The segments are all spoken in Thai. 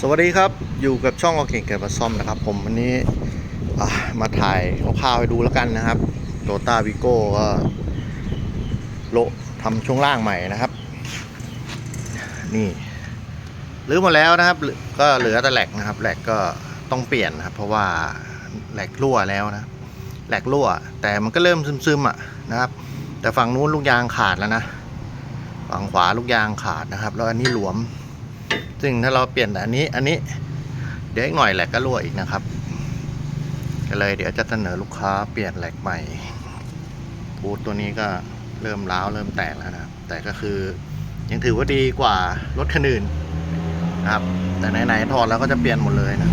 สวัสดีครับอยู่กับช่องโอเคเกิดมาซ่อมนะครับ ผมวันนี้มาถ่ายคร่าวๆให้ดูแล้วกันนะครับโตต้าวิโก้ก็โลทำช่วงล่างใหม่นะครับ นี่รื้อมาแล้วนะครับ ก็เหลือแต่แหลกนะครับแหลกก็ต้องเปลี่ยนนะครับ เพราะว่าแหลกรั่วแล้วนะแหลกรั่ว แต่มันก็เริ่มซึมๆอะนะครับ แต่ฝั่งนู้นลูกยางขาดแล้วนะฝั่งขวาลูกยางขาดนะครับ แล้วอันนี้หลวม ซึ่งถ้าเราเปลี่ยนแต่อันนี้อันนี้ เดี๋ยวอีกหน่อยแหลกก็รั่วอีกนะครับ ก็เลยเดี๋ยวจะเสนอลูกค้าเปลี่ยนแหลกใหม่บูทตัวนี้ก็เริ่มร้าวเริ่มแตกแล้วนะแต่ก็คือยังถือว่าดีกว่ารถคันอื่นนะครับ แต่ไหนๆถอดแล้วก็จะเปลี่ยนหมดเลยนะ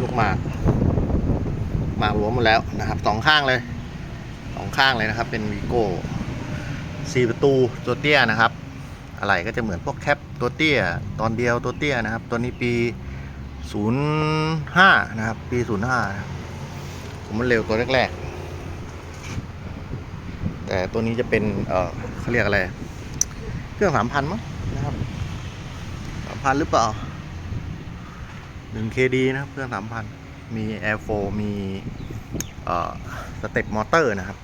ลูกหมากหมากหลวมหมดแล้วนะครับสองข้างเลยสองข้างเลยนะครับ เป็นวีโก้สี่ประตูตัวเตี้ยนะครับ อะไรก็จะเหมือนพวกแคปตัวเตี้ย ตอนเดียวตัวเตี้ยนะครับ ตัวนี้ปี 05 นะครับ ปี 05นะครับผมมันเร็วตัวแรกๆ แต่ตัวนี้จะเป็น เออเขาเรียกอะไร เครื่อง 3,000 มั้งนะครับ 3,000 หรือเปล่า 1KD นะครับ เครื่อง 3,000 มี Air 4มี เอ่อ สเต็ปมอเตอร์นะครับ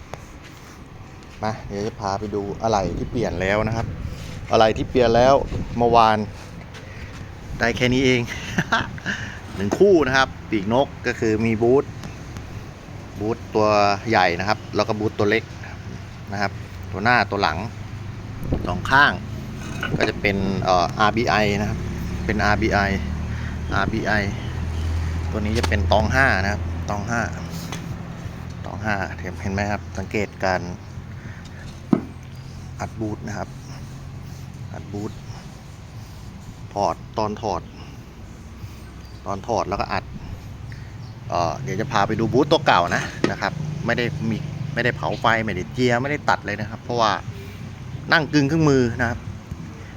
มาเดี๋ยวจะพาไปดูอะไรที่เปลี่ยนแล้วนะครับ อะไรที่เปลี่ยนแล้วเมื่อวาน ได้แค่นี้เอง หนึ่งคู่นะครับ ปีกนกก็คือมีบูทบูทตัวใหญ่นะครับ แล้วก็บูทตัวเล็กนะครับ ตัวหน้าตัวหลังสองข้าง ก็จะเป็นเอ่อ RBI นะครับ เป็น RBI RBI ตัวนี้จะเป็นตองห้านะครับ ตองห้าตองห้าเห็นไหมครับ สังเกตการอัดบูทนะครับ อัดบูทถอดตอนถอด ตอนถอดแล้วก็อัดเออเดี๋ยวจะพาไปดูบูทตัวเก่านะนะครับ ไม่ได้มีไม่ได้เผาไฟไม่ได้เจียร์ไม่ได้ตัดเลยนะครับ เพราะว่านั่งกึ่งเครื่องมือนะครับ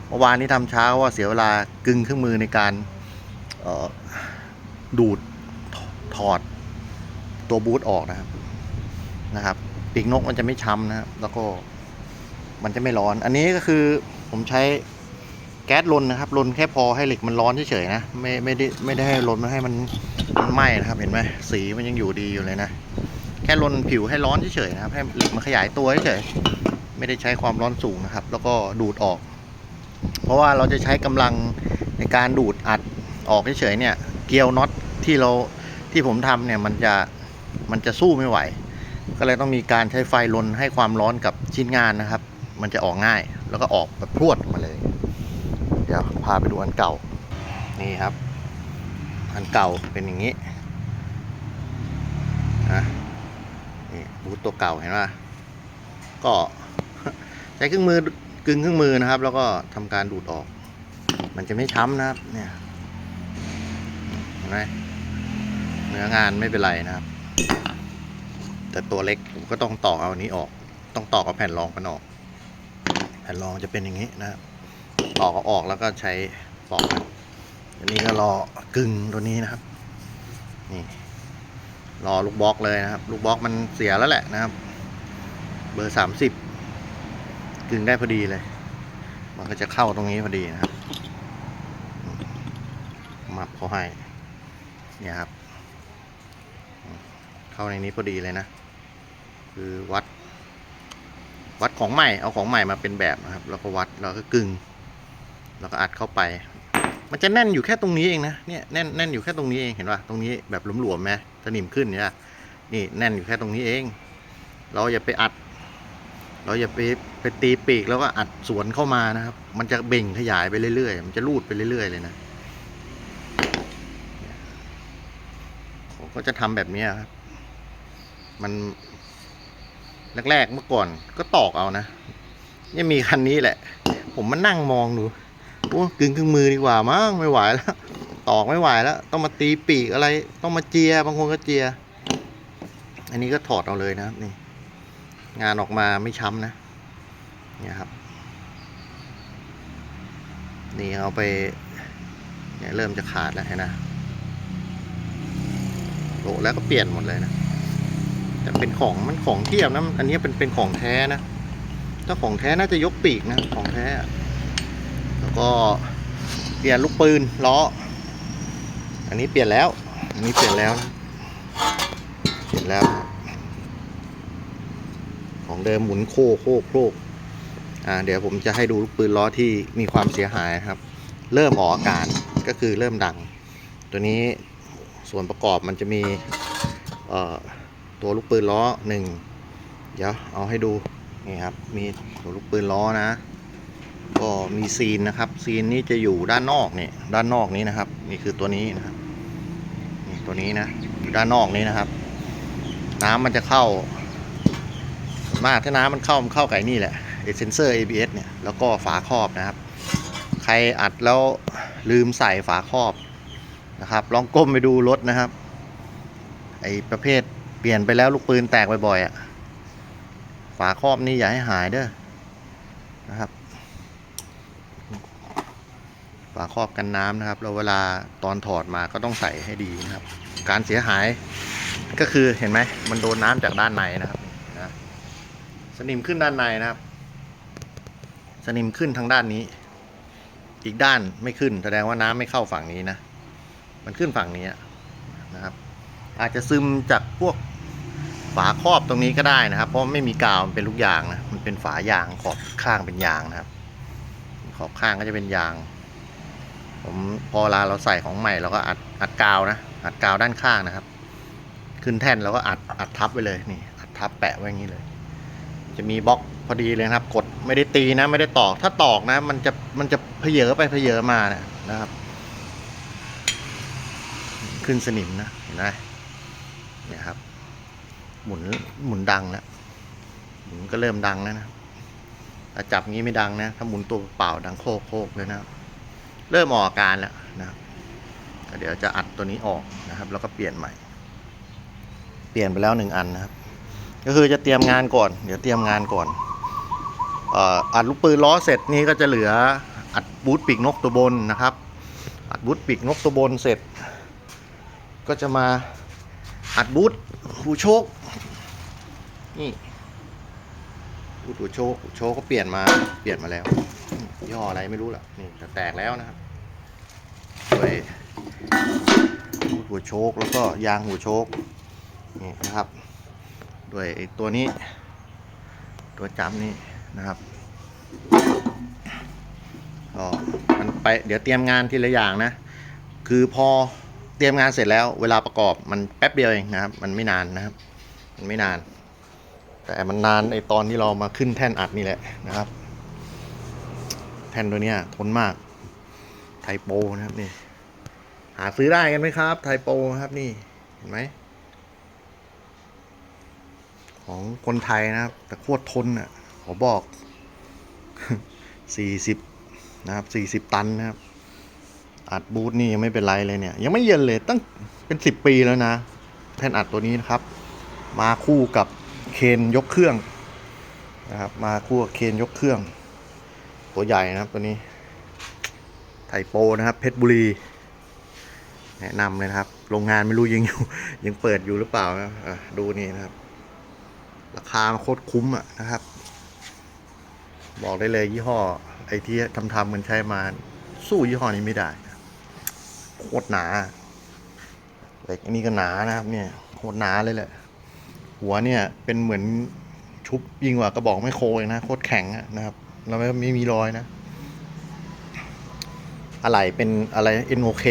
เมื่อวานนี้ทำเช้าว่าเสียเวลากึ่งเครื่องมือในการออดูดถอดตัวบูทออกนะครับนะครับปีกนกมันจะไม่ช้ำนะครับแล้วก็มันจะไม่ร้อน อันนี้ก็คือ ผมใช้แก๊สลนนะครับลนแค่พอให้เหล็กมันร้อนเฉยๆนะไม่ไม่ได้ไม่ได้ให้ลนให้มันมันไหม้นะครับเห็นไหมสีมันยังอยู่ดีอยู่เลยนะ แค่ลนผิวให้ร้อนเฉยๆนะครับให้เหล็กมันขยายตัวเฉยๆไม่ได้ใช้ความร้อนสูงนะครับ แล้วก็ดูดออก เพราะว่าเราจะใช้กำลังในการดูดอัดออกเฉยๆเนี่ย เกลียวน็อตที่เราที่ผมทำเนี่ยมันจะมันจะสู้ไม่ไหว ก็เลยต้องมีการใช้ไฟลนให้ความร้อนกับชิ้นงานนะครับ มันจะออกง่าย แล้วก็ออกแบบพรวดมาเลย เดี๋ยวพาไปดูอันเก่า นี่ครับ อันเก่าเป็นอย่างนี้นะนี่บูทตัวเก่าเห็นไหมก็ใช้เครื่องมือกึ่งเครื่องมือนะครับ แล้วก็ทำการดูดออก มันจะไม่ช้ำนะครับ เนี่ยเห็นไหมเนื้องานไม่เป็นไรนะครับ แต่ตัวเล็กผมก็ต้องตอกเอาอันนี้ออก ต้องตอกเอาแผ่นรองมันออก แผ่นรองจะเป็นอย่างนี้นะครับตอกออกแล้วก็ใช้ปอกอันนี้ก็รอกึ่งตัวนี้นะครับ นี่ รอลูกบล็อกเลยนะครับ ลูกบล็อกมันเสียแล้วแหละนะครับ เบอร์สามสิบกึ่งได้พอดีเลย มันก็จะเข้าตรงนี้พอดีนะครับมับเขาให้เนี่ยครับ เข้าในนี้พอดีเลยนะ คือวัด วัดของใหม่เอาของใหม่มาเป็นแบบนะครับ แล้วก็วัดแล้วก็กึ่งแล้วก็อัดเข้าไป มันจะแน่นอยู่แค่ตรงนี้เองนะเนี่ยแน่นแน่นอยู่แค่ตรงนี้เองเห็นป่ะตรงนี้แบบหลวมๆไหมสนิมขึ้นเนี่ยนี่แน่นอยู่แค่ตรงนี้เอง เราอย่าไปอัด เราอย่าไปไปตีปีกแล้วก็อัดสวนเข้ามานะครับ มันจะเบ่งขยายไปเรื่อยๆ มันจะรูดไปเรื่อยๆเลยนะผมก็จะทำแบบนี้ครับมัน แรกๆเมื่อก่อนก็ตอกเอานะยังมีคันนี้แหละ ผมมานั่งมองดูโอ้กึ่งเครื่งมือดีกว่ามั้งไม่ไหวแล้วตอกไม่ไหวแล้ว ต้องมาตีปีกอะไร ต้องมาเจียบางคนก็เจีย อันนี้ก็ถอดเอาเลยนะครับนี่ งานออกมาไม่ช้ำนะเนี่ยครับ นี่เอาไปเนี่ยเริ่มจะขาดแล้วนะโลแล้วก็เปลี่ยนหมดเลยนะ แต่เป็นของมันของเทียบนะอันนี้เป็นเป็นของแท้นะ ถ้าของแท้น่าจะยกปีกนะของแท้ แล้วก็เปลี่ยนลูกปืนล้อ อันนี้เปลี่ยนแล้ว อันนี้เปลี่ยนแล้วนะเปลี่ยนแล้ว ของเดิมหมุนโคโคโคกอ่าเดี๋ยวผมจะให้ดูลูกปืนล้อที่มีความเสียหายครับ เริ่มออกอาการก็คือเริ่มดัง ตัวนี้ส่วนประกอบมันจะมีเอ่อ ตัวลูกปืนล้อหนึ่งเดี๋ยวเอาให้ดูนี่ครับมีตัวลูกปืนล้อนะ ก็มีซีนนะครับ ซีนนี้จะอยู่ด้านนอกนี่ด้านนอกนี้นะครับ นี่คือตัวนี้นะครับนี่ตัวนี้นะอยู่ด้านนอกนี้นะครับ น้ำมันจะเข้า มากถ้าน้ำมันเข้ามันเข้าไก่นี่แหละไอเซนเซอร์ ABS เนี่ยแล้วก็ฝาครอบนะครับ ใครอัดแล้วลืมใส่ฝาครอบนะครับ ลองก้มไปดูรถนะครับไอประเภท ปลี่ยนไปแล้วลูกปืนแตกบ่อยๆอะ ฝาครอบนี่อย่าให้หายเด้อนะครับ ฝาครอบกันน้ำนะครับแล้วเวลาตอนถอดมาก็ต้องใส่ให้ดีนะครับ การเสียหายก็คือเห็นไหมมันโดนน้ำจากด้านในนะครับนะสนิมขึ้นด้านในนะครับ สนิมขึ้นทางด้านนี้ อีกด้านไม่ขึ้น แสดงว่าน้ำไม่เข้าฝั่งนี้นะ มันขึ้นฝั่งนี้นะครับอาจจะซึมจากพวก ฝาครอบตรงนี้ก็ได้นะครับ เพราะไม่มีกาวมันเป็นลูกยางนะมันเป็นฝายางขอบข้างเป็นยางนะครับ ขอบข้างก็จะเป็นยาง ผมพอเวลาเราใส่ของใหม่เราก็อัดอัดกาวนะอัดกาวด้านข้างนะครับ ขึ้นแท่นเราก็อัดอัดทับไว้เลยนี่อัดทับแปะไว้อย่างนี้เลย จะมีบล็อกพอดีเลยครับ กดไม่ได้ตีนะไม่ได้ตอก ถ้าตอกนะ มันจะมันจะเพเยอไปเพเยอมาเนี่ยนะครับ ขึ้นสนิมนะเห็นไหมเนี่ยครับ หมุนหมุนดังแล้วหมุนก็เริ่มดังแล้วนะถ้าจับงี้ไม่ดังนะถ้าหมุนตัวเปล่าดังโคกโคกเลยนะครับเริ่มออกอาการแล้วนะครับเดี๋ยวจะอัดตัวนี้ออกนะครับ แล้วก็เปลี่ยนใหม่ เปลี่ยนไปแล้วหนึ่งอันนะครับ ก็คือจะเตรียมงานก่อน เดี๋ยวเตรียมงานก่อนอัดลูกปืนล้อเสร็จนี้ก็จะเหลืออัดบูทปีกนกตัวบนนะครับ อัดบูทปีกนกตัวบนเสร็จ ก็จะมาอัดบูทหูโชค นี่บูทหูโชคหูโชก็เปลี่ยนมา เปลี่ยนมาแล้ว ย่ออะไรไม่รู้ล่ะ นี่จะแตกแล้วนะครับด้วยหัวโชคแล้วก็ยางหัวโชคนี่นะครับ ด้วยไอ้ตัวนี้ ตัวจับนี่นะครับก็มันไปเดี๋ยวเตรียมงานทีละอย่างนะ คือพอเตรียมงานเสร็จแล้ว เวลาประกอบมันแป๊บเดียวเองนะครับ มันไม่นานนะครับ มันไม่นาน แต่มันนานไอตอนที่เรามาขึ้นแท่นอัดนี่แหละนะครับ แท่นตัวเนี้ยทนมาก ไทโปนะครับนี่ หาซื้อได้กันไหมครับ ไทโปครับนี่เห็นไหมของคนไทยนะครับ แต่โคตรทนอะขอบอกสี่สิบนะครับสี่สิบตันนะครับ อัดบูทนี่ยังไม่เป็นไรเลยเนี่ย ยังไม่เย็นเลยตั้งเป็นสิบปีแล้วนะ แท่นอัดตัวนี้นะครับ มาคู่กับ เคนยกเครื่องนะครับ มาคู่กับเคนยกเครื่อง ตัวใหญ่นะครับตัวนี้ไทโปนะครับเพชรบุรี แนะนำเลยนะครับ โรงงานไม่รู้ยังอยู่ยังเปิดอยู่หรือเปล่านะดูนี่นะครับ ราคาโคตรคุ้มอะนะครับ บอกได้เลยยี่ห้อ ไอ้ที่ทำทำมันใช้มา สู้ยี่ห้อนี้ไม่ได้โคตรหนาเหล็กอันนี้ก็หนานะครับเนี่ยโคตรหนาเลยแหละ หัวเนี่ยเป็นเหมือนชุบยิงกว่ากระบอกไม่โคเลยนะโคตรแข็งอะนะครับแล้วไม่ไม่มีรอยนะ อะไรเป็นอะไร NOK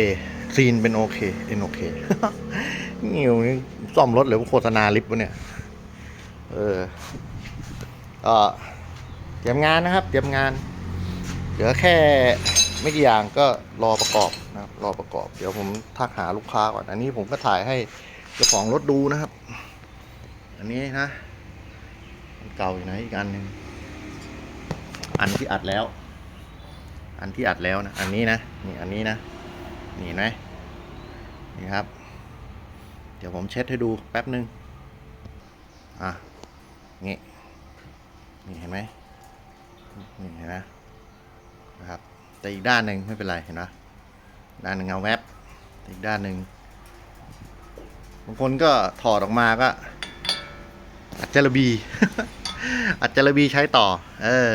ซีนเป็นโอเค NOK นี่นี่ซ่อมรถหรือว่าโฆษณาลิฟต์วะเนี่ย เออก็เตรียมงานนะครับ เตรียมงานเดี๋ยวแค่ไม่กี่อย่างก็รอประกอบนะครับ รอประกอบ เดี๋ยวผมทักหาลูกค้าก่อน อันนี้ผมก็ถ่ายให้เจ้าของรถดูนะครับ อันนี้นะอันเก่าอยู่ไหนอีกอันหนึ่งอันที่อัดแล้ว อันที่อัดแล้วนะ อันนี้นะ นี่อันนี้นะ นี่เห็นไหมนี่ครับ เดี๋ยวผมเช็ดให้ดูแป๊บนึง อะงี้นี่เห็นไหมนี่เห็นไหมนะครับ แต่อีกด้านหนึ่งไม่เป็นไรเห็นไหมด้านหนึ่งเอาแวบอีกด้านหนึ่งบางคนก็ถอดออกมาก็ อัดจระบี อัดจระบีใช้ต่อ เออ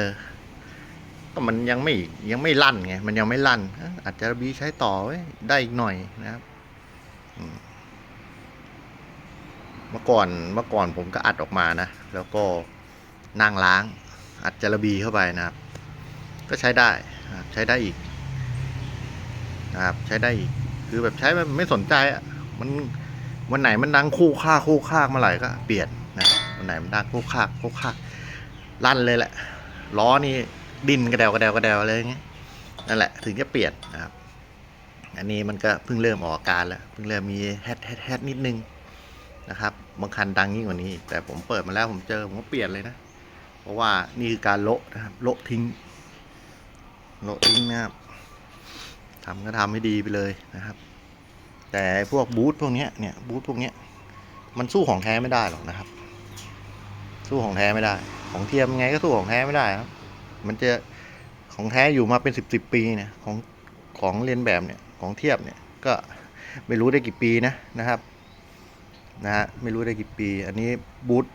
ก็มันยังไม่ยังไม่ลั่นไง มันยังไม่ลั่นอ้ออาจจะบีใช้ต่อไว้ได้อีกหน่อยนะครับเมื่อก่อนเมื่อก่อนผมก็อัดออกมานะ แล้วก็นั่งล้าง อัดจระบีเข้าไปนะครับ ก็ใช้ได้ใช้ได้อีกนะครับใช้ได้อีก คือแบบใช้มันไม่สนใจอะมันวันไหนมันดังคู่ค่าคู่ค่าเมื่อไหร่ก็เปลี่ยน ไหนมันดังคู่ค่าคู่ค่าลั่นเลยแหละล้อนี่ดินกระเดวกระเดวกระเดวอะไรอย่างเงี้ยนั่นแหละถึงจะเปลี่ยนนะครับ อันนี้มันก็เพิ่งเริ่มออกอาการแล้วเพิ่งเริ่มมีแฮดแฮดแฮดนิดนึงนะครับบางคันดังยิ่งกว่านี้ แต่ผมเปิดมาแล้วผมเจอผมก็เปลี่ยนเลยนะ เพราะว่านี่คือการโละนะครับโละทิ้งโละทิ้งนะครับทำก็ทำให้ดีไปเลยนะครับ แต่พวกบูธพวกเนี้ยเนี่ยบูธพวกเนี้ยมันสู้ของแท้ไม่ได้หรอกนะครับ สู้ของแท้ไม่ได้ ของเทียมไงก็สู้ของแท้ไม่ได้ครับ มันจะของแท้อยู่มาเป็นสิบสิบปีเนี่ยของของเรียนแบบเนี่ยของเทียบเนี่ยก็ไม่รู้ได้กี่ปีนะนะครับนะฮะไม่รู้ได้กี่ปี อันนี้บูธ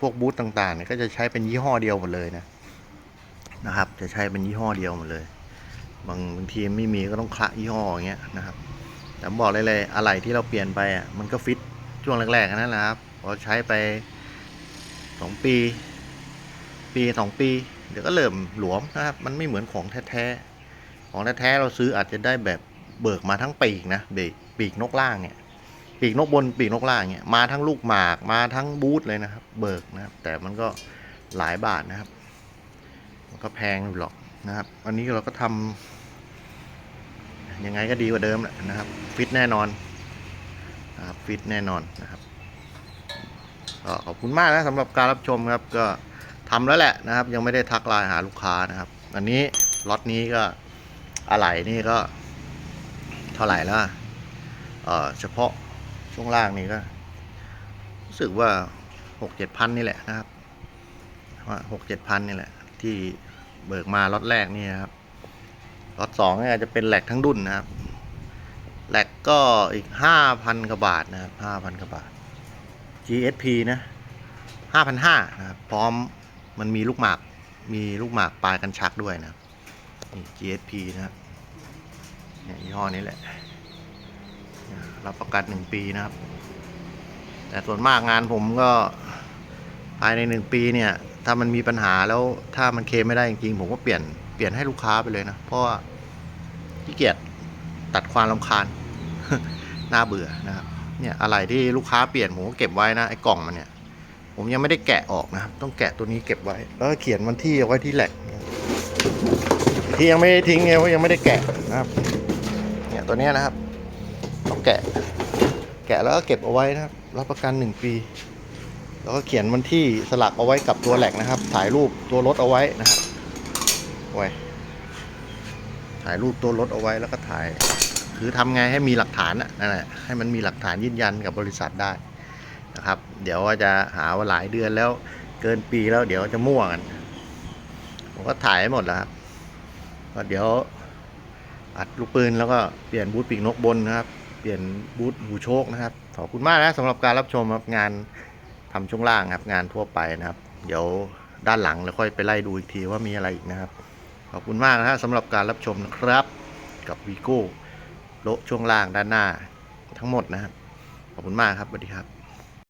พวกบูธต่างๆเนี่ยก็จะใช้เป็นยี่ห้อเดียวหมดเลยนะนะครับ จะใช้เป็นยี่ห้อเดียวหมดเลย บางบางทีไม่มีก็ต้องคละยี่ห้ออย่างเงี้ยนะครับแต่บอกเลยเลยอะไรที่เราเปลี่ยนไปอะมันก็ฟิตช่วงแรกๆนั่นแหละครับพอใช้ไป สองปี ปีสองปี เดี๋ยวก็เริ่มหลวมนะครับ มันไม่เหมือนของแท้ๆ ของแท้ๆเราซื้ออาจจะได้แบบเบิกมาทั้งปีกนะเบกปีกนกล่างเนี่ย ปีกนกบนปีกนกล่างเนี่ยมาทั้งลูกหมากมาทั้งบูทเลยนะครับ เบิกนะครับ แต่มันก็หลายบาทนะครับ มันก็แพงอยู่หรอกนะครับ อันนี้เราก็ทำยังไงก็ดีกว่าเดิมแหละนะครับ ฟิตแน่นอนนะครับฟิตแน่นอนนะครับ ก็ขอบคุณมากนะสำหรับการรับชมครับ ก็ทำแล้วแหละนะครับ ยังไม่ได้ทักไลน์หาลูกค้านะครับ อันนี้ล็อตนี้ก็อะไหล่นี่ก็ เท่าไหร่แล้วอะเออเฉพาะช่วงล่างนี่ก็ รู้สึกว่าหกเจ็ดพันนี่แหละนะครับว่าหกเจ็ดพันนี่แหละ ที่เบิกมาล็อตแรกนี่ครับล็อตสองนี่ยจะเป็นแหลกทั้งดุนนะครับแหลกก็อีกห้าพันกว่าบาทนะครับห้าพันกว่าบาท GSP นะห้าพันห้านะครับ พร้อมมันมีลูกหมาก มีลูกหมากปลายกันชักด้วยนะนี่ GSP นะครับเนี่ยยี่ห้อนี้แหละ รับประกันหนึ่งปีนะครับ แต่ส่วนมากงานผมก็ภายในหนึ่งปีเนี่ย ถ้ามันมีปัญหาแล้วถ้ามันเคลมไม่ได้จริงๆ ผมก็เปลี่ยน เปลี่ยนให้ลูกค้าไปเลยนะ เพราะว่าขี้เกียจตัดความรำคาญ น่าเบื่อนะครับ เนี่ยอะไรที่ลูกค้าเปลี่ยนผมก็เก็บไว้นะไอ้กล่องมันเนี่ย ผมยังไม่ได้แกะออกนะครับต้องแกะตัวนี้เก็บไว้ แล้วก็เขียนวันที่เอาไว้ที่แหลกที่ยังไม่ได้ทิ้งไงว่ายังไม่ได้แกะนะครับ เนี่ยตัวนี้นะครับ ต้องแกะ แกะแล้วก็เก็บเอาไว้นะครับ รับประกันหนึ่งปี แล้วก็เขียนวันที่สลักเอาไว้กับตัวแหลกนะครับ ถ่ายรูปตัวรถเอาไว้นะครับไว้ถ่ายรูปตัวรถเอาไว้แล้วก็ถ่าย คือทำไงให้มีหลักฐานน่ะนั่นแหละให้มันมีหลักฐานยืนยันกับบริษัทได้นะครับ เดี๋ยวว่าจะหาว่าหลายเดือนแล้วเกินปีแล้วเดี๋ยวจะมั่วกันผมก็ถ่ายหมดแล้วครับก็เดี๋ยวอัดลูกปืนแล้วก็เปลี่ยนบูทปีกนกบนนะครับ เปลี่ยนบูทหูโชคนะครับ ขอบคุณมากนะสำหรับการรับชมครับงานทำช่วงล่างครับงานทั่วไปนะครับ เดี๋ยวด้านหลังแล้วค่อยไปไล่ดูอีกทีว่ามีอะไรอีกนะครับ ขอบคุณมากนะฮะสำหรับการรับชมนะครับ กับวีโก้ โละช่วงล่างด้านหน้าทั้งหมดนะครับ ขอบคุณมากครับสวัสดีครับ